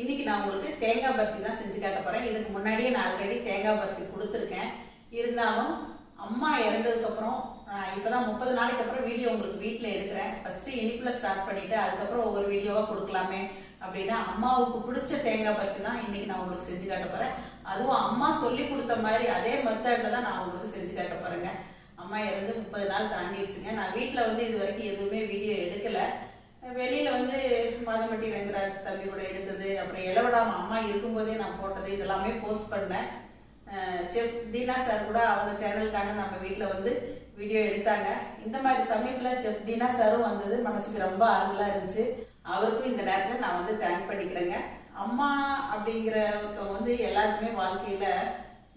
இன்னைக்கு நான் உங்களுக்கு தேங்காய் பருத்தி தான் செஞ்சு காட்ட போகிறேன் இதுக்கு முன்னாடியே நான் ஆல்ரெடி தேங்காய் பருத்தி கொடுத்துருக்கேன். இருந்தாலும் அம்மா இறந்ததுக்கப்புறம் இப்போ தான் முப்பது நாளைக்கு அப்புறம் வீடியோ உங்களுக்கு வீட்டில் எடுக்கிறேன். ஃபஸ்ட்டு இனிப்பில் ஸ்டார்ட் பண்ணிவிட்டு அதுக்கப்புறம் ஒவ்வொரு வீடியோவாக கொடுக்கலாமே அப்படின்னா அம்மாவுக்கு பிடிச்ச தேங்காய் பருத்தி தான் இன்றைக்கி நான் உங்களுக்கு செஞ்சு காட்ட போகிறேன் அதுவும் அம்மா சொல்லி கொடுத்த மாதிரி அதே மெத்தடில் தான் நான் உங்களுக்கு செஞ்சு காட்ட போகிறேங்க அம்மா இறந்து முப்பது நாள் தாண்டிடுச்சுங்க நான் வீட்டில் வந்து இது வரைக்கும் எதுவுமே வீடியோ எடுக்கலை. வெளியில் வந்து மதமட்டி ரங்கராஜ் தம்பி கூட எடுத்தது அப்புறம் இளவடாம அம்மா இருக்கும்போதே நான் போட்டது இதெல்லாமே போஸ்ட் பண்ணேன். செஃப் தீனா சார் கூட அவங்க சேனலுக்காக நம்ம வீட்டில் வந்து வீடியோ எடுத்தாங்க. இந்த மாதிரி சமயத்தில் செஃப் தீனா சாரும் வந்தது மனசுக்கு ரொம்ப ஆறுதலாக இருந்துச்சு. அவருக்கும் இந்த நேரத்தில் நான் வந்து தேங்க் பண்ணிக்கிறேங்க. அம்மா அப்படிங்கிற ஒருத்தவங்க வந்து எல்லாருக்குமே வாழ்க்கையில்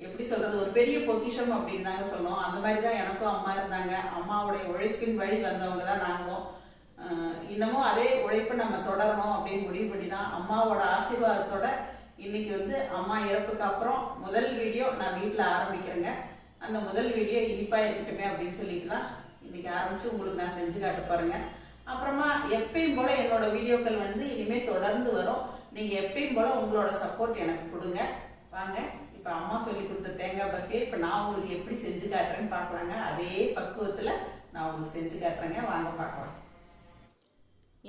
எப்படி சொல்கிறது ஒரு பெரிய பொக்கிஷம் அப்படின்னு தாங்க சொல்லணும். அந்த மாதிரி தான் எனக்கும் அம்மா இருந்தாங்க. அம்மாவுடைய உழைப்பின் வழி வந்தவங்க தான் நாங்களும். இன்னமும் அதே உழைப்பை நம்ம தொடரணும் அப்படின்னு முடிவு பண்ணி தான் அம்மாவோட ஆசீர்வாதத்தோட இன்னைக்கு வந்து அம்மா இறப்புக்கு அப்புறம் முதல் வீடியோ நான் வீட்டில் ஆரம்பிக்கிறேங்க. அந்த முதல் வீடியோ இனிப்பாக இருக்கட்டுமே அப்படின்னு சொல்லிட்டு தான் இன்னைக்கு ஆரம்பித்து உங்களுக்கு நான் செஞ்சு காட்ட போகிறேங்க அப்புறமா எப்பயும் போல் என்னோட வீடியோக்கள் வந்து இனிமேல் தொடர்ந்து வரும். நீங்கள் எப்பயும் போல் உங்களோட சப்போர்ட் எனக்கு கொடுங்க. வாங்க இப்போ அம்மா சொல்லி கொடுத்த தேங்காய் பர்ஃபி இப்போ நான் உங்களுக்கு எப்படி செஞ்சு காட்டுறேன்னு பார்க்கலாங்க. அதே பக்குவத்தில் நான் உங்களுக்கு செஞ்சு காட்டுறேங்க. வாங்க பார்க்கலாம்.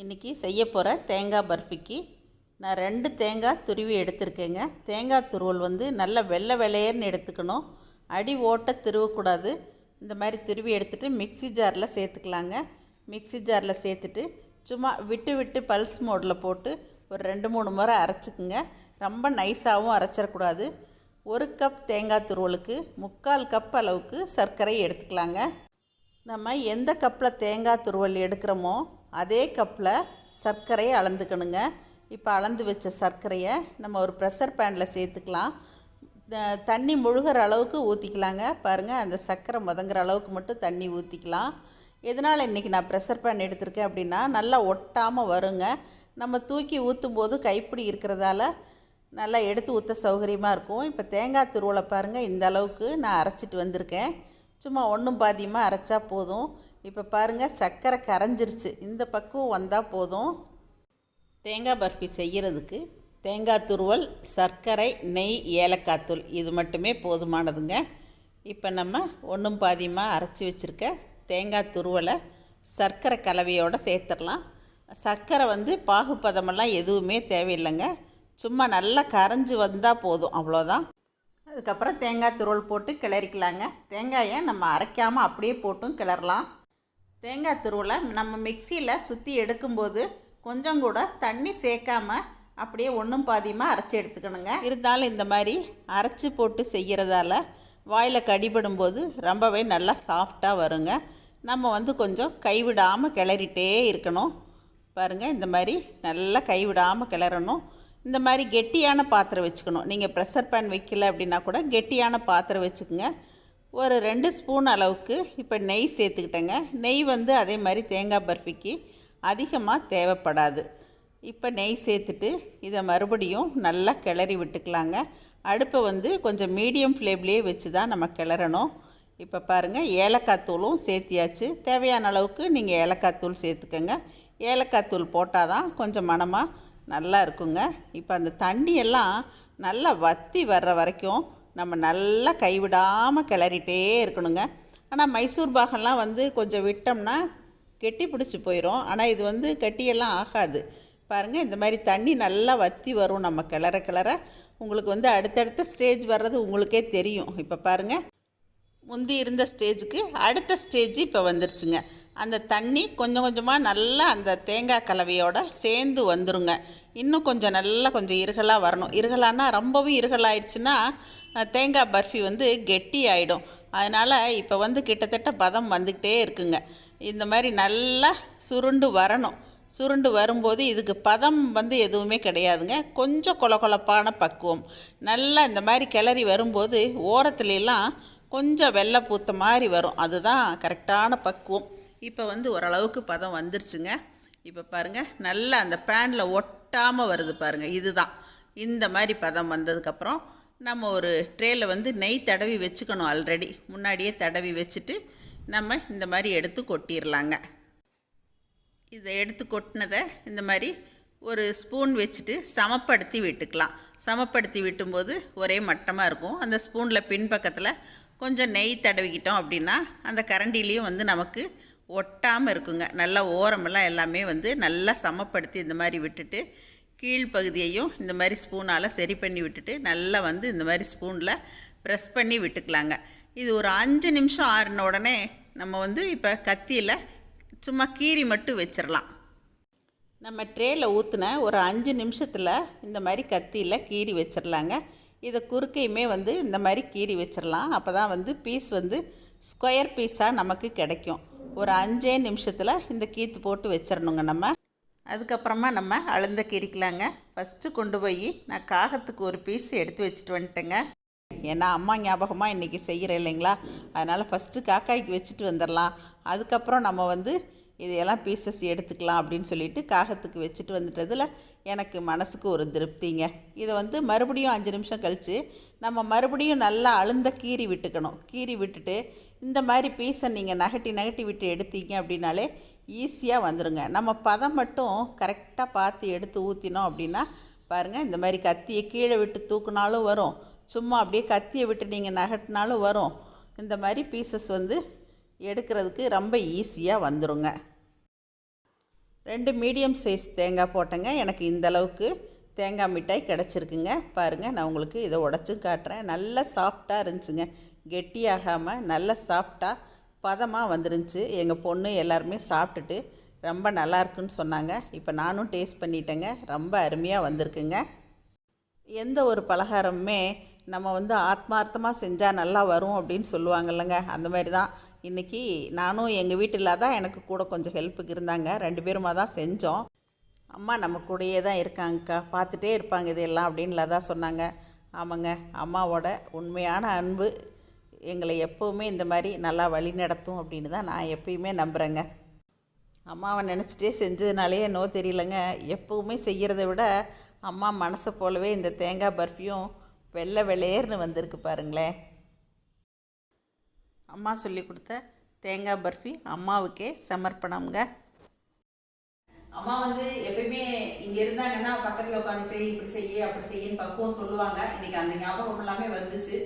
இன்றைக்கி செய்ய போகிற தேங்காய் பர்ஃபிக்கு நான் ரெண்டு தேங்காய் துருவி எடுத்திருக்கேங்க. தேங்காய் துருவல் வந்து நல்ல வெள்ளை வெள்ளையர்னு எடுத்துக்கணும். அடி ஓட்ட திருவக்கூடாது. இந்த மாதிரி துருவி எடுத்துகிட்டு மிக்ஸி ஜாரில் சேர்த்துக்கலாங்க. மிக்ஸி ஜாரில் சேர்த்துட்டு சும்மா விட்டு விட்டு பல்ஸ் மோடில் போட்டு ஒரு ரெண்டு மூணு முறை அரைச்சிக்குங்க. ரொம்ப நைஸாகவும் அரைச்சிடக்கூடாது. ஒரு கப் தேங்காய் துருவலுக்கு முக்கால் கப் அளவுக்கு சர்க்கரை எடுத்துக்கலாங்க. நம்ம எந்த கப்பில் தேங்காய் துருவல் எடுக்கிறோமோ அதே கப்பில் சர்க்கரையை அளந்துக்கணுங்க. இப்போ அளந்து வச்ச சர்க்கரையை நம்ம ஒரு ப்ரெஷர் பேனில் சேர்த்துக்கலாம். த- தண்ணி முழுகிற அளவுக்கு ஊற்றிக்கலாங்க பாருங்கள் அந்த சர்க்கரை முதங்குற அளவுக்கு மட்டும் தண்ணி ஊற்றிக்கலாம் எதனால் இன்றைக்கி நான் ப்ரெஷர் பேன் எடுத்திருக்கேன் அப்படின்னா நல்லா ஒட்டாமல் வருங்க. நம்ம தூக்கி ஊற்றும் போது கைப்பிடி இருக்கிறதால நல்லா எடுத்து ஊற்ற சௌகரியமாக இருக்கும். இப்போ தேங்காய் துருவலை பாருங்கள் இந்த அளவுக்கு நான் அரைச்சிட்டு வந்திருக்கேன். சும்மா ஒன்றும் பாதியமாக அரைச்சா போதும். இப்போ பாருங்கள் சர்க்கரை கரைஞ்சிருச்சு. இந்த பக்குவம் வந்தால் போதும். தேங்காய் பர்ஃபி செய்கிறதுக்கு தேங்காய் துருவல் சர்க்கரை நெய் ஏலக்காய் தூள் இது மட்டுமே போதுமானதுங்க. இப்போ நம்ம ஒன்றும் பாதியமாக அரைச்சி வச்சுருக்க தேங்காய் துருவலை சர்க்கரை கலவையோடு சேர்த்துடலாம். சர்க்கரை வந்து பாகுபதமெல்லாம் எதுவுமே தேவையில்லைங்க. சும்மா நல்லா கரைஞ்சி வந்தால் போதும் அவ்வளோதான் அதுக்கப்புறம் தேங்காய் துருவல் போட்டு கிளறிக்கலாங்க. தேங்காயை நம்ம அரைக்காமல் அப்படியே போட்டும் கிளறலாம். தேங்காய் துருவலை நம்ம மிக்சியில் சுற்றி எடுக்கும்போது கொஞ்சம் கூட தண்ணி சேர்க்காம அப்படியே ஒன்றும் பாதியமாக அரைச்சி எடுத்துக்கணுங்க. இருந்தாலும் இந்த மாதிரி அரைச்சி போட்டு செய்கிறதால வாயில் கடிபடும்போது ரொம்பவே நல்லா சாஃப்டாக வருங்க. நம்ம வந்து கொஞ்சம் கைவிடாமல் கிளறிட்டே இருக்கணும். பாருங்கள் இந்த மாதிரி நல்லா கைவிடாமல் கிளறணும். இந்த மாதிரி கெட்டியான பாத்திரம் வச்சுக்கணும். நீங்கள் ப்ரெஷர் பேன் வைக்கல அப்படின்னா கூட கெட்டியான பாத்திரம் வச்சுக்கோங்க. ஒரு ரெண்டு ஸ்பூன் அளவுக்கு இப்போ நெய் சேர்த்துக்கிட்டேங்க. நெய் வந்து அதே மாதிரி தேங்காய் பர்ஃபிக்கு அதிகமாக தேவைப்படாது. இப்போ நெய் சேர்த்துட்டு இதை மறுபடியும் நல்லா கிளறி விட்டுக்கலாங்க. அடுப்பை வந்து கொஞ்சம் மீடியம் ஃப்ளேம்லேயே வச்சு தான் நம்ம கிளறணும். இப்போ பாருங்கள் ஏலக்காய் தூளும் சேர்த்தியாச்சு. தேவையான அளவுக்கு நீங்கள் ஏலக்காய் தூள் சேர்த்துக்கோங்க. ஏலக்காய் தூள் போட்டால் தான் கொஞ்சம் மணமாக நல்லா இருக்குங்க. இப்போ அந்த தண்ணியெல்லாம் நல்லா வத்தி வர்ற வரைக்கும் நம்ம நல்லா கைவிடாமல் கிளறிட்டே இருக்கணுங்க. ஆனால் மைசூர் பாகெல்லாம் வந்து கொஞ்சம் விட்டோம்னா கெட்டி பிடிச்சி போயிடும் ஆனால் இது வந்து கட்டியெல்லாம் ஆகாது. பாருங்கள் இந்த மாதிரி தண்ணி நல்லா வத்தி வரும் நம்ம கிளற கிளற. உங்களுக்கு வந்து அடுத்தடுத்த ஸ்டேஜ் வர்றது உங்களுக்கே தெரியும். இப்போ பாருங்கள் முந்தி இருந்த ஸ்டேஜுக்கு அடுத்த ஸ்டேஜ் இப்போ வந்துருச்சுங்க. அந்த தண்ணி கொஞ்சம் கொஞ்சமாக நல்லா அந்த தேங்காய் கலவையோட சேர்ந்து வந்துருங்க. இன்னும் கொஞ்சம் நல்லா கொஞ்சம் இருகலாக வரணும். இருகலான்னா ரொம்பவும் இருகலாயிருச்சுன்னா தேங்காய் பர்ஃபி வந்து கெட்டி ஆகிடும் அதனால் இப்போ வந்து கிட்டத்தட்ட பதம் வந்துக்கிட்டே இருக்குங்க. இந்த மாதிரி நல்லா சுருண்டு வரணும். சுருண்டு வரும்போது இதுக்கு பதம் வந்து எதுவுமே கிடையாதுங்க. கொஞ்சம் கொல கொலப்பான பக்குவம். நல்லா இந்த மாதிரி கிளறி வரும்போது ஓரத்துலலாம் கொஞ்சம் வெள்ளை பூத்த மாதிரி வரும். அதுதான் கரெக்டான பக்குவம். இப்போ வந்து ஓரளவுக்கு பதம் வந்துருச்சுங்க. இப்போ பாருங்கள் நல்லா அந்த பேனில் ஒட்டாமல் வருது பாருங்கள் இதுதான். இந்த மாதிரி பதம் வந்ததுக்கப்புறம் நம்ம ஒரு ட்ரேயில் வந்து நெய் தடவி வச்சுக்கணும் ஆல்ரெடி முன்னாடியே தடவி வச்சுட்டு நம்ம இந்த மாதிரி எடுத்து கொட்டிடலாங்க இதை எடுத்து கொட்டினதை இந்த மாதிரி ஒரு ஸ்பூன் வச்சுட்டு சமப்படுத்தி விட்டுக்கலாம். சமப்படுத்தி விட்டும்போது ஒரே மட்டமாக இருக்கும். அந்த ஸ்பூனில் பின்பக்கத்தில் கொஞ்சம் நெய் தடவிக்கிட்டோம் அப்படின்னா அந்த கரண்டிலையும் வந்து நமக்கு ஒட்டாமல் இருக்குங்க. நல்லா ஓரமெல்லாம் எல்லாமே வந்து நல்லா சமப்படுத்தி இந்த மாதிரி விட்டுட்டு கீழ்ப்பகுதியையும் இந்த மாதிரி ஸ்பூனால் சரி பண்ணி விட்டுட்டு நல்லா வந்து இந்த மாதிரி ஸ்பூனில் ப்ரெஸ் பண்ணி விட்டுக்கலாங்க. இது ஒரு அஞ்சு நிமிஷம் ஆறின உடனே நம்ம வந்து இப்போ கத்தியில் சும்மா கீறி மட்டும் வச்சிடலாம் நம்ம ட்ரேயில் ஊற்றின ஒரு அஞ்சு நிமிஷத்தில் இந்த மாதிரி கத்தியில் கீறி வச்சிடலாங்க இதை குறுக்கையுமே வந்து இந்த மாதிரி கீறி வச்சிடலாம் அப்போ தான் வந்து பீஸ் வந்து ஸ்கொயர் பீஸாக நமக்கு கிடைக்கும். ஒரு அஞ்சே நிமிஷத்தில் இந்த கீத்து போட்டு வச்சிடணுங்க நம்ம. அதுக்கப்புறமா நம்ம அழுந்த கீரிக்கலாங்க ஃபஸ்ட்டு கொண்டு போய் நான் காகத்துக்கு ஒரு பீஸ் எடுத்து வச்சுட்டு வந்துட்டேங்க. ஏன்னா அம்மா ஞாபகமாக இன்றைக்கி செய்கிறேன் இல்லைங்களா? அதனால் ஃபஸ்ட்டு காக்காய்க்கு வச்சுட்டு வந்துடலாம். அதுக்கப்புறம் நம்ம வந்து இதையெல்லாம் பீசஸ் எடுத்துக்கலாம் அப்படின்னு சொல்லிட்டு காகத்துக்கு வச்சுட்டு வந்துட்டதில் எனக்கு மனசுக்கு ஒரு திருப்திங்க. இதை வந்து மறுபடியும் அஞ்சு நிமிஷம் கழித்து நம்ம மறுபடியும் நல்லா அழுந்த கீறி விட்டுக்கணும். கீறி விட்டுட்டு இந்த மாதிரி பீஸை நீங்கள் நகட்டி நகட்டி விட்டு எடுத்தீங்க அப்படின்னாலே ஈஸியாக வந்துடுங்க நம்ம பதம் மட்டும் கரெக்டாக பார்த்து எடுத்து ஊற்றினோம் அப்படின்னா பாருங்கள் இந்த மாதிரி கத்தியை கீழே விட்டு தூக்குனாலும் வரும். சும்மா அப்படியே கத்தியை விட்டு நீங்கள் நகட்டினாலும் வரும். இந்த மாதிரி பீசஸ் வந்து எடுக்கிறதுக்கு ரொம்ப ஈஸியாக வந்துருங்க. ரெண்டு மீடியம் சைஸ் தேங்காய் போட்டேங்க. எனக்கு இந்த அளவுக்கு தேங்காய் மிட்டாய் கிடச்சிருக்குங்க. பாருங்கள் நான் உங்களுக்கு இதை உடச்சும் காட்டுறேன். நல்லா சாஃப்டாக இருந்துச்சுங்க. கெட்டியாகாமல் நல்ல சாஃப்டாக பதமாக வந்துருந்துச்சு. எங்கள் பொண்ணு எல்லாருமே சாப்பிட்டுட்டு ரொம்ப நல்லா இருக்குன்னு சொன்னாங்க. இப்போ நானும் டேஸ்ட் பண்ணிட்டேங்க. ரொம்ப அருமையாக வந்திருக்குங்க. எந்த ஒரு பலகாரமுமே நம்ம வந்து ஆத்மார்த்தமாக செஞ்சால் நல்லா வரும் அப்படின்னு சொல்லுவாங்கல்லங்க. அந்த மாதிரி தான் இன்றைக்கி நானும் எங்கள் வீட்டில் தான் எனக்கு கூட கொஞ்சம் ஹெல்ப்புக்கு இருந்தாங்க. ரெண்டு பேருமா தான் செஞ்சோம். அம்மா நம்ம கூடயே தான் இருக்காங்கக்கா. பார்த்துட்டே இருப்பாங்க இதெல்லாம் அப்படின்ல தான் சொன்னாங்க. ஆமாங்க அம்மாவோட உண்மையான அன்பு எங்களை எப்போவுமே இந்த மாதிரி நல்லா வழி நடத்தும் அப்படின்னு தான் நான் எப்பயுமே நம்புகிறேங்க அம்மாவை நினச்சிட்டே செஞ்சதுனாலே என்னோ தெரியலங்க. எப்போவுமே செய்கிறத விட அம்மா மனசை போலவே இந்த தேங்காய் பர்ஃபியும் வெள்ளை வெள்ளையர்னு வந்திருக்கு பாருங்களேன். அம்மா சொல்லி கொடுத்த தேங்காய் பர்ஃபி அம்மாவுக்கே சமர்ப்பணம்ங்க. அம்மா வந்து எப்பயுமே இங்கே இருந்தாங்கன்னா பக்கத்தில் உட்காந்துட்டு இப்படி செய்ய அப்படி செய்யன்னு பக்குவம் சொல்லுவாங்க. இன்னைக்கு அந்த ஞாபகம் எல்லாமே வந்துச்சு.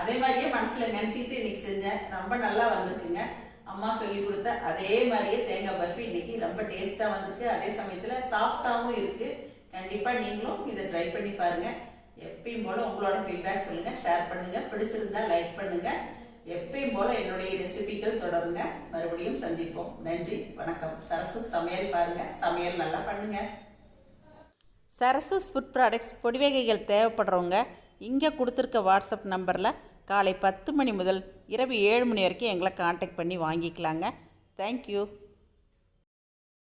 அதே மாதிரியே மனசில் நினச்சிக்கிட்டு இன்னைக்கு செஞ்சேன் ரொம்ப நல்லா வந்திருக்குங்க. அம்மா சொல்லி கொடுத்த அதே மாதிரியே தேங்காய் பர்ஃபி இன்னைக்கு ரொம்ப டேஸ்ட்டாக வந்திருக்கு. அதே சமயத்தில் சாஃப்டாகவும் இருக்குது கண்டிப்பாக நீங்களும் இதை ட்ரை பண்ணி பாருங்கள் எப்பயும் போல் உங்களோட ஃபீட்பேக் சொல்லுங்கள் ஷேர் பண்ணுங்கள் பிடிச்சிருந்தா லைக் பண்ணுங்கள் எப்பயும் போல என்னுடைய ரெசிபிகள் தொடருங்க. மறுபடியும் சந்திப்போம். நன்றி. வணக்கம். சரசு சமையல் பாருங்க. சமையல் நல்லா பண்ணுங்க. சரசூஸ் ஃபுட் ப்ராடக்ட்ஸ் பொடிவகைகள் தேவைப்படுறவங்க இங்கே கொடுத்துருக்க வாட்ஸ்அப் நம்பரில் காலை பத்து மணி முதல் இரவு ஏழு மணி வரைக்கும் எங்களை காண்டாக்ட் பண்ணி வாங்கிக்கலாங்க. தேங்க்யூ